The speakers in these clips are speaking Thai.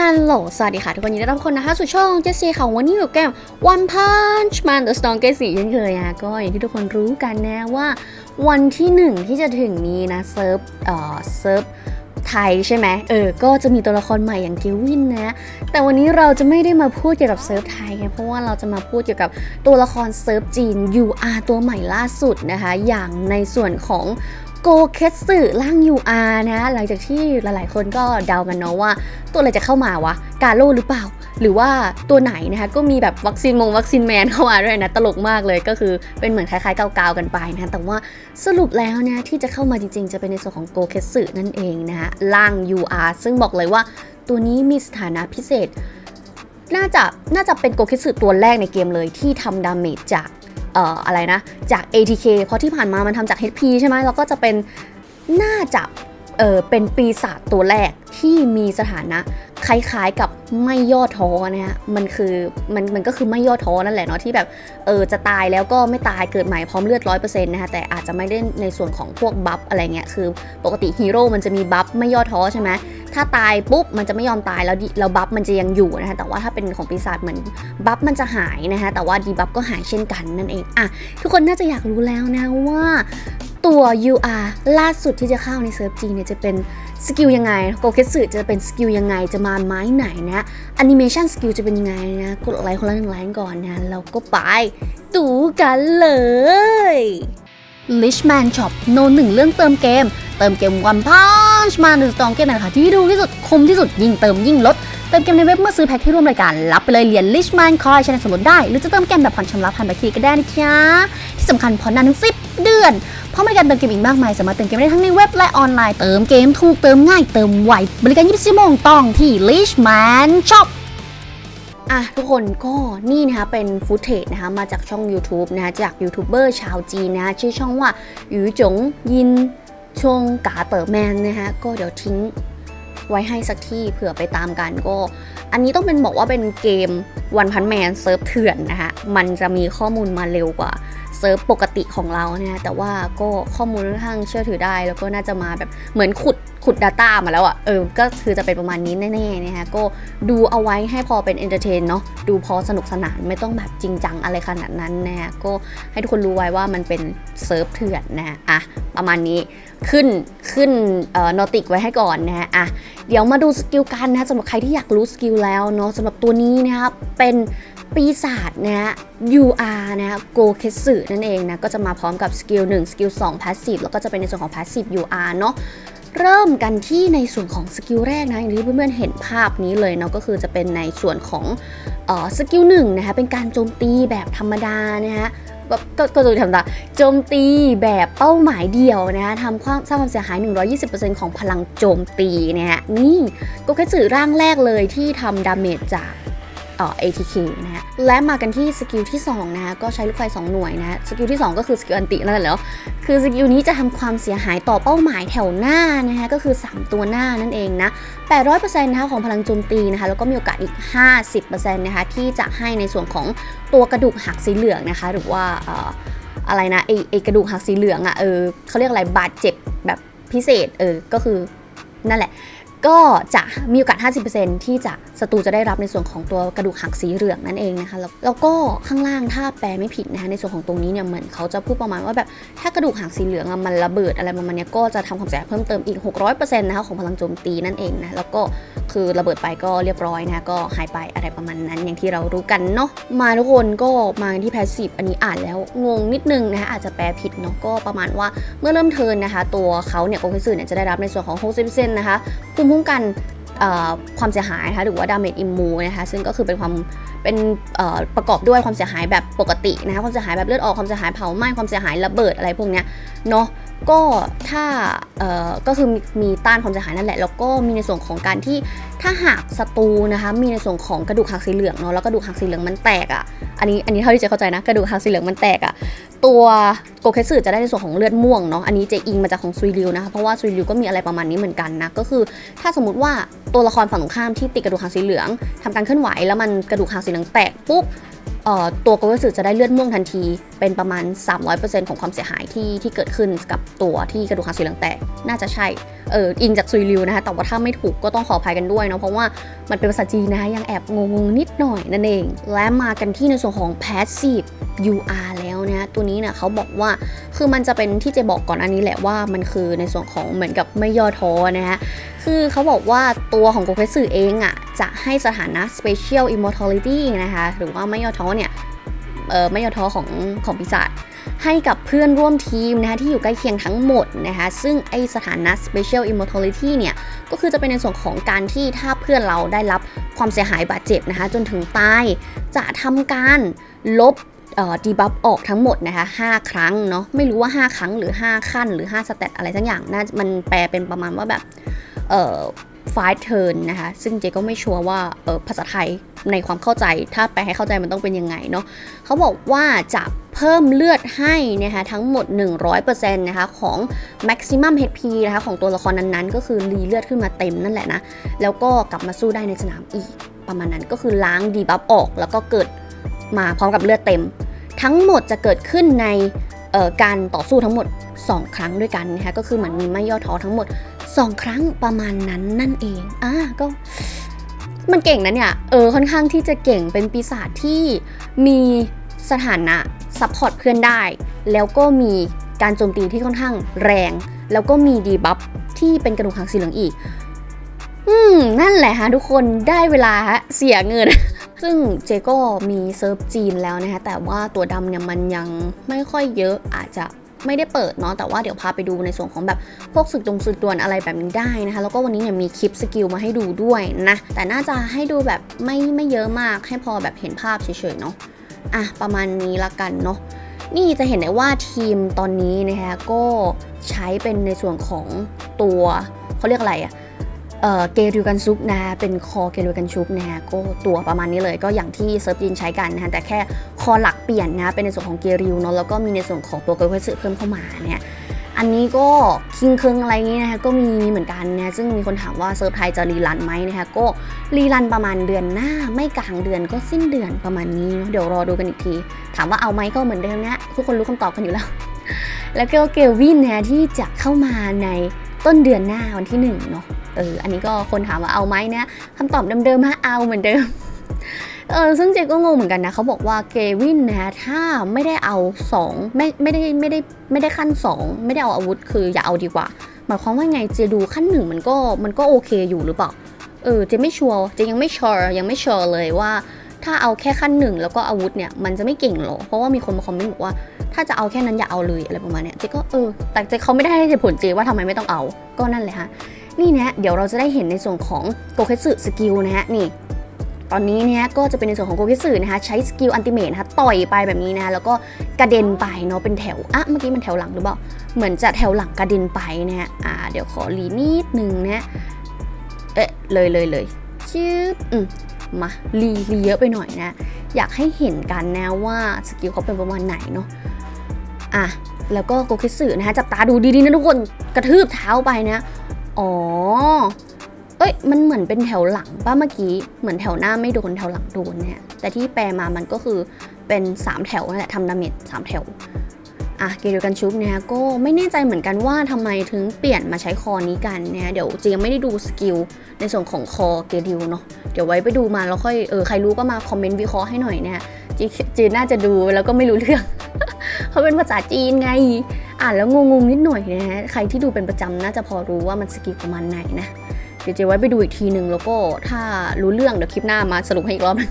ฮัลโหล สวัสดีค่ะ ทุกคนยินดีต้อนรับทุกคนนะคะสู่ช่องเจสซี่ของวันนี้อยู่กับเกม One Punch Man The Strongest เช่นเคยอะก็อย่างที่ทุกคนรู้กันนะว่า วันที่หนึ่งที่จะถึงนี้นะเซิร์ฟเอ่อเซิร์ฟ ไทยใช่ไหมเออ ก็จะมีตัวละครใหม่อย่างกิวินนะ แต่วันนี้เราจะไม่ได้มาพูดเกี่ยวกับเซิร์ฟไทยไงเพราะว่าเราจะมาพูดเกี่ยวกับตัวละครเซิร์ฟจีน UR ตัวใหม่ล่าสุดนะคะ อย่างในส่วนของโกเคสึร่าง UR นะ หลังจากที่หลายๆ คนก็เดากันเนาะว่า ตัวอะไรจะเข้ามาวะ กาโลหรือเปล่า หรือว่าตัวไหนนะคะก็มีแบบวัคซีนมงวัคซีนแมนเข้ามาด้วยนะตลกมากเลยก็คือเป็นเหมือนคล้ายๆเกาๆกันไปนะแต่ว่าสรุปแล้วเนี่ยที่จะเข้ามาจริงๆ จะเป็นในส่วนของโกเคสึนั่นเองนะคะร่าง UR ซึ่งบอกเลยว่าตัวนี้มีสถานะพิเศษ น่าจะน่าจะเป็นโกเคสึตัวแรกในเกมเลยที่ทำดาเมจจากเอ่ออะไรนะจาก ATK เพราะที่ผ่านมามันทำจาก HP ใช่ไหมแล้วก็จะเป็นน่าจะ เออเป็นปีศาจตัวแรกที่มีสถานะคล้ายๆกับไม่ย่อท้อนะฮะมันคือมันมันก็คือไม่ย่อท้อนั่นแหละเนาะที่แบบเออจะตายแล้วก็ไม่ตายเกิดใหม่พร้อมเลือดร้อยเปอร์เซ็นต์นะคะแต่อาจจะไม่ได้ในส่วนของพวกบัฟอะไรเงี้ยคือปกติฮีโร่มันจะมีบัฟไม่ย่อท้อใช่ไหม ถ้าตายปุ๊บมันจะไม่ยอมตายแล้วดิแล้วบัฟมันจะยังอยู่นะคะแต่ว่าถ้าเป็นของปีศาจเหมือนบัฟมันจะหายนะคะแต่ว่าดีบัฟก็หายเช่นกันนั่นเองอะทุกคนน่าจะอยากรู้แล้วนะว่าตัว UR ล่าสุดที่จะเข้าในเซิร์ฟจีเนี่ยจะเป็นสกิลยังไงโกเกสึจะเป็นสกิลยังไงจะมาไม้ไหนนะแอนิเมชันสกิลจะเป็นยังไงนะ กดไลค์คนละหนึ่งไลค์ก่อนนะแล้วก็ไปดูกันเลย Lishman Shop โนหนึ่งเรื่องเติมเกม เติมเกม One Punch มาหนึ่งสตองเกมนะคะที่ดูที่สุดคมที่สุดยิ่งเติมยิ่งลด เติมเกมในเว็บเมื่อซื้อแพ็คที่ร่วมรายการ รับไปเลยเหรียญ Lishman Coin ชนะสมรสได้ หรือจะเติมเกมแบบผ่อนชำระผ่านบัตรเครดิตก็ได้นะจ๊ะที่สำคัญผ่อนนานถึง 10 เดือน เพราะบริการเติมเกมอีกมากมาย สามารถเติมเกมได้ทั้งในเว็บและออนไลน์เติมเกมถูกเติมง่ายเติมไวบริการ24ชั่วโมงต้องที่ Lishman Shop อะทุกคนก็นี่นะคะเป็นฟุตเทจนะคะมาจากช่อง YouTube นะคะจากยูทูบเบอร์ชาวจีนนะคะชื่อช่องว่าหยูจงยิน ช่วงกาเตอร์แมนนะฮะก็เดี๋ยวทิ้งไว้ให้สักที่เผื่อไปตามกันก็ อันนี้ต้องเป็นบอกว่าเป็นเกมวันพันแมนเซิร์ฟเถื่อนนะคะมันจะมีข้อมูลมาเร็วกว่าเซิร์ฟปกติของเราเนี่ยแต่ว่าก็ข้อมูลค่อนข้างเชื่อถือได้ แล้วก็น่าจะมาแบบเหมือนขุด ขุด Data มาแล้วอะ่ะ เออ ก็คือจะเป็นประมาณนี้แน่ๆนะคะก็ดูเอาไว้ให้พอเป็นเอนเตอร์เทนเนาะ ดูพอสนุกสนานไม่ต้องแบบจริงจังอะไรขนาดนั้นนะคะก็ให้ทุกคนรู้ไว้ว่ามันเป็นเซิร์ฟเถื่อนนะอะ ประมาณนี้ ขึ้น ขึ้นเอ่อนอติกไว้ให้ก่อนนะฮะ อะ เดี๋ยวมาดูสกิลกันนะสำหรับใครที่อยากรู้สกิลแล้วเนาะสำหรับตัวนี้นะครับ เป็นปีศาจนะฮะ UR นะฮะโกเคสึนั่นเองนะ ก็จะมาพร้อมกับสกิล1สกิล2 Passive แล้วก็จะเป็นในส่วนของ Passive UR เนาะ เริ่มกันที่ในส่วนของสกิลแรกนะอย่างที่เพื่อนๆเห็นภาพนี้เลยเนาะก็คือจะเป็นในส่วนของออสกิลหนึ่งนะคะเป็นการโจมตีแบบธรรมดานะฮะก็ก็ก็โดยธรรมดาโจมตีแบบเป้าหมายเดียวนะคะทำความสร้างความเสียหาย 120%ของพลังโจมตีนะฮะนี่โกเกสึร่างแรกเลยที่ทำดาเมจจาก ATK นะฮะและมากันที่สกิลที่2นะฮะก็ใช้ลูกไฟ 2 หน่วยนะสกิลที่ 2 ก็คือสกิลอันตินั่นแหละแล้วคือสกิลนี้จะทำความเสียหายต่อเป้าหมายแถวหน้านะฮะก็คือ 3 ตัวหน้านั่นเองนะ800%นะคะของพลังโจมตีนะคะแล้วก็มีโอกาสอีก 50%นะคะที่จะให้ในส่วนของตัวกระดูกหักสีเหลืองนะคะหรือว่าเอ่ออะไรนะไอไอกระดูกหักสีเหลืองอะ่ะเออเขาเรียกอะไรบาดเจ็บแบบพิเศษเออก็คือนั่นแหละ ก็จะมีโอกาส 50%ที่จะศัตรูจะได้รับในส่วนของตัวกระดูกหักสีเหลืองนั่นเองนะคะแล้วก็ข้างล่างถ้าแปลไม่ผิดนะคะในส่วนของตรงนี้เนี่ยเหมือนเขาจะพูดประมาณว่าแบบถ้ากระดูกหักสีเหลืองอะมันระเบิดอะไรประมาณนี้ก็จะทำความเสียหายเพิ่มเติมอีก 600%นะคะของพลังโจมตีนั่นเองนะแล้วก็คือระเบิดไปก็เรียบร้อยนะคะก็หายไปอะไรประมาณนั้นอย่างที่เรารู้กันเนาะมาทุกคนก็มาที่แพสซีฟอันนี้อ่านแล้วงงนิดนึงนะคะอาจจะแปลผิดเนาะก็ประมาณว่าเมื่อเริ่มเทินนะคะ ตัวเขาเนี่ยโกเกสึเนี่ยจะได้รับในส่วนของ60%นะคะภูมิคุ้มกันความเสียหายนะคะหรือว่า damage immu นะคะซึ่งก็คือเป็นความเป็นประกอบด้วยความเสียหายแบบปกตินะคะความเสียหายแบบเลือดออกความเสียหายเผาไหม้ความเสียหายระเบิดอะไรพวกเนี้ยเนาะ ก็ถ้าก็คือมีมีต้านความเสียหายนั่นแหละ แล้วก็มีในส่วนของการที่ถ้าหากศัตรูนะคะมีในส่วนของกระดูกหักสีเหลืองเนาะแล้วกระดูกหักสีเหลืองมันแตกอะ่ะอันนี้อันนี้เท่าที่เจเข้าใจนะกระดูกหักสีเหลืองมันแตกอะ่ะตัวโกเคสึจะได้ในส่วนของเลือดม่วงเนาะอันนี้เจอิงมาจากของซุยริวนะคะเพราะว่าซุยริวก็มีอะไรประมาณนี้เหมือนกันนะก็คือ ถ้าสมมติว่าตัวละครฝั่งตรงข้ามที่ติดกระดูกหางสีเหลืองทำการเคลื่อนไหวแล้วมันกระดูกหางสีเหลืองแตกปุ๊บ ตัวกเวสึจะได้เลือดม่วงทันที เป็นประมาณ 300%ของความเสียหายที่ที่เกิดขึ้นกับตัวที่กระดูกหักสีเหลืองแตก น่าจะใช่ เอออิงจากซุยริวนะคะ แต่ว่าถ้าไม่ถูกก็ต้องขออภัยกันด้วยเนาะ เพราะว่ามันเป็นภาษาจีนนะคะ ยังแอบงงๆนิดหน่อยนั่นเอง และมากันที่ในส่วนของ passive UR แล้ว นะตัวนี้เนี่ยเขาบอกว่าคือมันจะเป็นที่เจบอกก่อนอันนี้แหละว่ามันคือในส่วนของเหมือนกับไม่ย่อท้อนะฮะคือเขาบอกว่าตัวของโกเคสึเองอะจะให้สถานะ special immortality นะคะหรือว่าไม่ย่อท้อเนี่ยเออไม่ย่อท้อของของปีศาจให้กับเพื่อนร่วมทีมนะคะที่อยู่ใกล้เคียงทั้งหมดนะคะซึ่งไอสถานะ special immortality เนี่ยก็คือจะเป็นในส่วนของการที่ถ้าเพื่อนเราได้รับความเสียหายบาดเจ็บนะคะจนถึงตายจะทำการลบ ดีบัฟออกทั้งหมดนะคะ5ครั้งเนาะไม่รู้ว่า 5 ครั้งหรือ 5 ขั้นหรือ 5 สเตตอะไรทั้งอย่างน่ามันแปลเป็นประมาณว่าแบบเอ่อ five turn นะคะ ซึ่งเจก็ไม่ชัวร์ว่าเออภาษาไทยในความเข้าใจถ้าแปลให้เข้าใจมันต้องเป็นยังไงเนาะเขาบอกว่าจะเพิ่มเลือดให้นะคะทั้งหมด 100%นะคะของ maximum HP นะคะของตัวละครนั้นๆ ก็คือรีเลือดขึ้นมาเต็มนั่นแหละนะ แล้วก็กลับมาสู้ได้ในสนามอีก ประมาณนั้นก็คือล้างดีบัฟออกแล้วก็เกิดมาพร้อมกับเลือดเต็ม ทั้งหมดจะเกิดขึ้นในการต่อสู้ทั้งหมด 2 ครั้งด้วยกันนะคะก็คือเหมือนมีไม่ย่อท้อทั้งหมด 2 ครั้งประมาณนั้นนั่นเองอะก็มันเก่งนะเนี่ยเออค่อนข้างที่จะเก่งเป็นปีศาจที่มีสถานะซัพพอร์ตเพื่อนได้ แล้วก็มีการโจมตีที่ค่อนข้างแรง แล้วก็มีดีบัฟที่เป็นกระดูกหางสีเหลืองอีก อืม นั่นแหละฮะทุกคนได้เวลาฮะเสียเงิน ซึ่งเจก็มีเซิร์ฟจีนแล้วนะคะ แต่ว่าตัวดำเนี่ยมันยังไม่ค่อยเยอะอาจจะไม่ได้เปิดเนาะแต่ว่าเดี๋ยวพาไปดูในส่วนของแบบพวกสึกดงสึกดวนอะไรแบบนี้ได้นะคะ แล้วก็วันนี้เนี่ยมีคลิปสกิลมาให้ดูด้วยนะ แต่น่าจะให้ดูแบบไม่ไม่เยอะมากให้พอแบบเห็นภาพเฉยๆเนาะอะประมาณนี้ละกันเนาะนี่จะเห็นได้ว่าทีมตอนนี้นะคะก็ใช้เป็นในส่วนของตัวเขาเรียกอะไรอะ เกริวกันซุกนะเป็นคอเกริวกันชุกนะก็ตัวประมาณนี้เลยก็อย่างที่เซิร์ฟจีนใช้กันนะแต่แค่คอหลักเปลี่ยนนะเป็นในส่วนของเกริวเนาะแล้วก็มีในส่วนของตัวเกริวสึเพิ่มเข้ามาเนี่ยอันนี้ก็คิงเคิงอะไรนี้นะคะก็มีเหมือนกันนะซึ่งมีคนถามว่าเซิร์ฟไทยจะรีรันไหมนะคะก็รีรันประมาณเดือนหน้า ไม่กลางเดือนก็สิ้นเดือนประมาณนี้เนาะเดี๋ยวรอดูกันอีกที ถามว่าเอาไหมก็เหมือนเดิมนะทุกคนรู้คำตอบกันอยู่แล้ว แล้วก็เกลวินนะที่จะเข้ามาในต้นเดือนหน้าวันที่หนึ่งเนาะ เอออันนี้ก็คนถามว่าเอาไหมนะคำตอบเดิมๆฮะเอาเหมือนเดิมเออซึ่งเจก็งงเหมือนกันนะเขาบอกว่าเกวินนะถ้าไม่ได้เอา 2 ไม่ไม่ได้ไม่ได้ไม่ได้ขั้น 2 ไม่ได้เอาอาวุธคืออย่าเอาดีกว่า หมายความว่าไงเจดูขั้นหนึ่งมันก็มันก็โอเคอยู่หรือเปล่าเออเจไม่ชัวร์เจยังไม่ชัวร์ยังไม่ชัวร์เลยว่า ถ้าเอาแค่ขั้นหนึ่งแล้วก็อาวุธเนี่ยมันจะไม่เก่งหรอเพราะว่ามีคนมาคอมเมนต์บอกว่าถ้าจะเอาแค่นั้นอย่าเอาเลยอะไรประมาณเนี้ยเจก็เออแต่เจเขาไม่ได้ให้เหตุผลเจว่าทำไมไม่ต้องเอาก็นั่นแหละฮะ นี่นะเดี๋ยวเราจะได้เห็นในส่วนของโกเคสึสกิลนะฮะนี่ตอนนี้เนี่ยก็จะเป็นในส่วนของโกคิสึนะคะใช้สกิลอันติเมทนะคะต่อยไปแบบนี้นะแล้วก็กระเด็นไปเนาะเป็นแถวอะเมื่อกี้มันแถวหลังหรือเปล่าเหมือนจะแถวหลังกระเด็นไปนะฮะอ่าเดี๋ยวขอรีนิดนึงนะเอ๊ะเลยเลยเลยชืบอืมมารีรีเยอะไปหน่อยนะ อยากให้เห็นกันนะว่าสกิลเขาเป็นประมาณไหนเนาะอะแล้วก็โกคิสึนะคะจับตาดูดีๆนะทุกคนกระทืบเท้าไปนะ อ๋อ เอ้ย มันเหมือนเป็นแถวหลังป้าเมื่อกี้ เหมือนแถวหน้าไม่โดนแถวหลังโดนเนี่ย แต่ที่แปลมามันก็คือเป็น 3 แถวนั่นแหละทำดาเมจสามแถว อะ เกเดียวกันชุบเนี่ยก็ไม่แน่ใจเหมือนกันว่าทำไมถึงเปลี่ยนมาใช้คอนี้กันเนี่ยเดี๋ยวเจยังไม่ได้ดูสกิลในส่วนของคอเกดิวเนาะ เดี๋ยวไว้ไปดูมาแล้วค่อย เออ ใครรู้ก็มาคอมเมนต์วิเคราะห์ให้หน่อยเนี่ยจเจน่าจะดูแล้วก็ไม่รู้เรื่อง เขาเป็นภาษาจีนไง อ่านแล้วงงๆนิดหน่อยนะฮะใครที่ดูเป็นประจำน่าจะพอรู้ว่ามันสกิลประมาณไหนนะเดี๋ยวเจไว้ไปดูอีกทีหนึ่งแล้วก็ถ้ารู้เรื่องเดี๋ยวคลิปหน้ามาสรุปให้อีกรอบนึง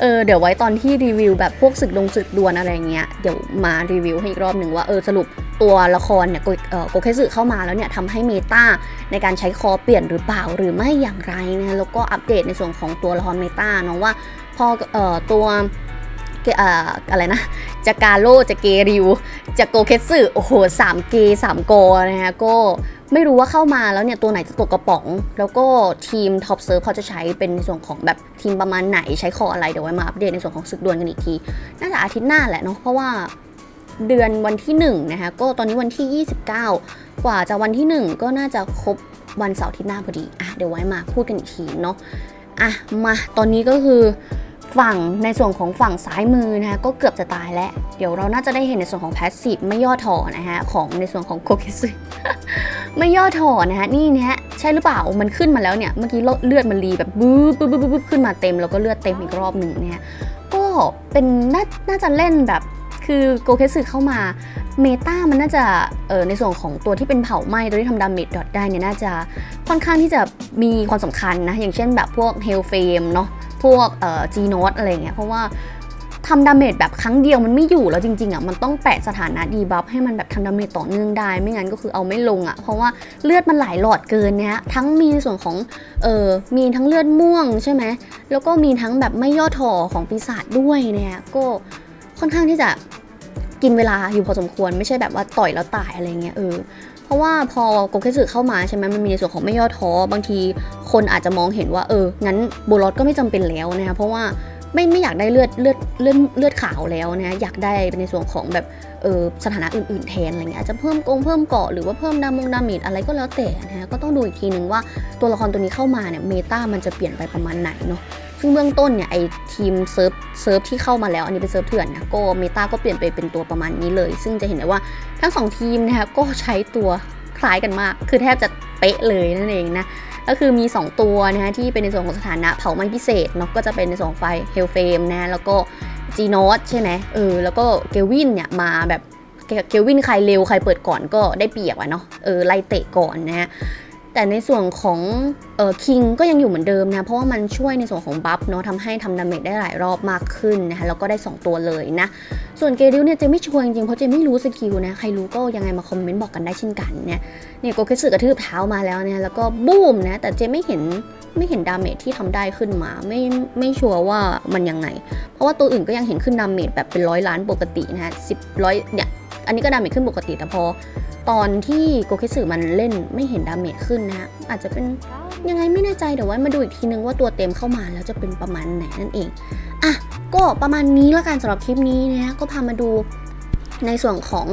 เออเดี๋ยวไว้ตอนที่รีวิวแบบพวกศึกดงศึกดวลอะไรเงี้ยเดี๋ยวมารีวิวให้อีกรอบหนึ่งว่าเออสรุปตัวละครเนี่ยโกเออโกเคสึเข้ามาแล้วเนี่ยทำให้เมตาในการใช้คอเปลี่ยนหรือเปล่าหรือไม่อย่างไรนะแล้วก็อัปเดตในส่วนของตัวละครเมตาเนาะว่าพอเออตัว อ่ออะไรนะจะกาโลจะเกริวจะโกเคสึโอ้โหสามเกสามโกนะคะก็ไม่รู้ว่าเข้ามาแล้วเนี่ยตัวไหนจะตกกระป๋อง แล้วก็ทีมท็อปเซิร์ฟเขาจะใช้เป็นในส่วนของแบบทีมประมาณไหนใช้คออะไรเดี๋ยวไว้มาอัปเดตในส่วนของศึกดวลกันอีกที น่าจะอาทิตย์หน้าแหละเนาะเพราะว่าเดือนวันที่1นะคะก็ตอนนี้วันที่ 29 กว่าจะวันที่ 1 ก็น่าจะครบวันเสาร์อาที่หน้าพอดีอะเดี๋ยวไว้มาพูดกันอีกทีเนาะอะมาตอนนี้ก็คือ ฝั่งในส่วนของฝั่งซ้ายมือนะคะก็เกือบจะตายแล้ว เดี๋ยวเราน่าจะได้เห็นในส่วนของแพสซีฟไม่ย่อถอนะฮะของในส่วนของโคเกซึไม่ย่อถอนะฮะนี่นะฮะใช่หรือเปล่ามันขึ้นมาแล้วเนี่ยเมื่อกี้เลือดมันรีแบบบึ๊บบึ๊บบึ๊บขึ้นมาเต็มแล้วก็เลือดเต็มอีกรอบหนึ่งเนี่ยก็เป็นน่าน่าจะเล่นแบบคือโกเคสึเข้ามาเมตามันน่าจะเออในส่วนของตัวที่เป็นเผาไหม้ตัวที่ทำดาเมจดอทได้เนี่ยน่าจะค่อนข้างที่จะมีความสำคัญนะ อย่างเช่นแบบพวกเฮลเฟมเนาะ พวกเอ่อจีโนตอะไรเงี้ยเพราะว่าทำดาเมจแบบครั้งเดียวมันไม่อยู่แล้วจริงๆอะมันต้องแปะสถานะดีบัฟให้มันแบบทำดาเมจต่อเนื่องได้ ไม่งั้นก็คือเอาไม่ลงอะ เพราะว่าเลือดมันหลายหลอดเกินเนี่ยทั้งมีในส่วนของเออมีทั้งเลือดม่วงใช่ไหมแล้วก็มีทั้งแบบไม่ย่อถอของปีศาจด้วยเนี่ยก็ค่อนข้างที่จะกินเวลาอยู่พอสมควรไม่ใช่แบบว่าต่อยแล้วตายอะไรเงี้ยเออ เพราะว่าพอโกเคสึเข้ามาใช่ไหมมันมีในส่วนของไม่ย่อท้อบางทีคนอาจจะมองเห็นว่าเอองั้นโบลอสก็ไม่จำเป็นแล้วนะคะเพราะว่าไม่ไม่อยากได้เลือดเลือดเลือดเลือดขาวแล้วนะอยากได้เป็นในส่วนของแบบเออสถานะอื่นๆแทนอะไรเงี้ยอาจจะเพิ่มกงเพิ่มเกาะหรือว่าเพิ่มดามงดาเมจอะไรก็แล้วแต่นะคะก็ต้องดูอีกทีหนึ่งว่าตัวละครตัวนี้เข้ามาเนี่ยเมตามันจะเปลี่ยนไปประมาณไหนเนาะ ซึ่งเบื้องต้นเนี่ยไอทีมเซิร์ฟเซิร์ฟที่เข้ามาแล้ว อันนี้เป็นเซิร์ฟเถื่อนนะก็เมตาก็เปลี่ยนไปเป็นตัวประมาณนี้เลย ซึ่งจะเห็นได้ว่าทั้งสองทีมนะคะก็ใช้ตัวคล้ายกันมาก คือแทบจะเป๊ะเลยนั่นเองนะก็คือมี 2 ตัวนะฮะที่เป็นในส่วนของสถานะเผาไหม้พิเศษเนาะก็จะเป็นในส่วนของไฟเฮลเฟมนะแล้วก็จีโนสใช่ไหมเออแล้วก็เกลวินเนี่ยมาแบบเกลวินใครเร็วใครเปิดก่อนก็ได้เปรียบอะเนาะเออไล่เตะก่อนนะฮะ แต่ในส่วนของเออคิงก็ยังอยู่เหมือนเดิมนะ เพราะว่ามันช่วยในส่วนของบัฟเนาะทำให้ทำดาเมจได้หลายรอบมากขึ้นนะคะแล้วก็ได้ 2 ตัวเลยนะ ส่วนเกดิวเนี่ยเจไม่ชัวร์จริงๆ เพราะเจไม่รู้สกิลนะ ใครรู้ก็ยังไงมาคอมเมนต์บอกกันได้เช่นกันเนี่ยเนี่ยโกเคสึกระทืบเท้ามาแล้วเนี่ยแล้วก็บูมนะ แต่เจไม่เห็นไม่เห็นดาเมจที่ทำได้ขึ้นมา ไม่ไม่ชัวร์ว่ามันยังไง เพราะว่าตัวอื่นก็ยังเห็นขึ้นดาเมจแบบเป็นร้อยล้านปกตินะฮะสิบร้อยเนี่ย อันนี้ก็ดาเมจขึ้นปกติแต่พอ ตอนที่โกเคสึมันเล่นไม่เห็นดาเมจขึ้นนะฮะอาจจะเป็นยังไงไม่แน่ใจเดี๋ยวไว้มาดูอีกทีนึงว่าตัวเต็มเข้ามาแล้วจะเป็นประมาณไหนนั่นเองอะก็ประมาณนี้ล้วกันสำหรับคลิปนี้นะฮะก็พามาดูในส่วนของ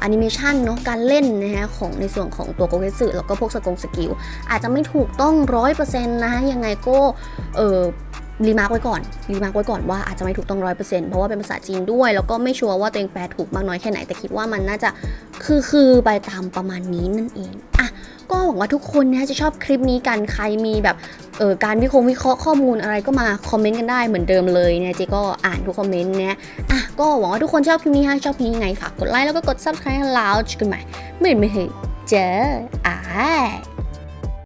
แอนิเมชันเนาะการเล่นนะฮะของในส่วนของตัวโกเกสึแล้วก็พวกสกงสกิลอาจจะไม่ถูกต้องร้อยเปอร์เซ็นต์นะฮะยังไงก็เออ รีมาร์กไว้ก่อน รีมาร์กไว้ก่อนว่าอาจจะไม่ถูกต้องร้อยเปอร์เซ็นต์เพราะว่าเป็นภาษาจีนด้วย แล้วก็ไม่ชัวร์ว่าตัวเองแปลถูกมากน้อยแค่ไหน แต่คิดว่ามันน่าจะคือคือไปตามประมาณนี้นั่นเอง อะ ก็หวังว่าทุกคนนะจะชอบคลิปนี้กัน ใครมีแบบเออการวิเคราะห์วิเคราะห์ข้อมูลอะไรก็มาคอมเมนต์กันได้เหมือนเดิมเลยเนี่ยเจก็อ่านทุกคอมเมนต์นะอะ ก็หวังว่าทุกคนชอบคลิปนี้ฮะชอบคลิปนี้ไงฝากกดไลค์แล้วก็กด subscribe ให้เราจุกันใหม่ไม่ไม่เจออ่า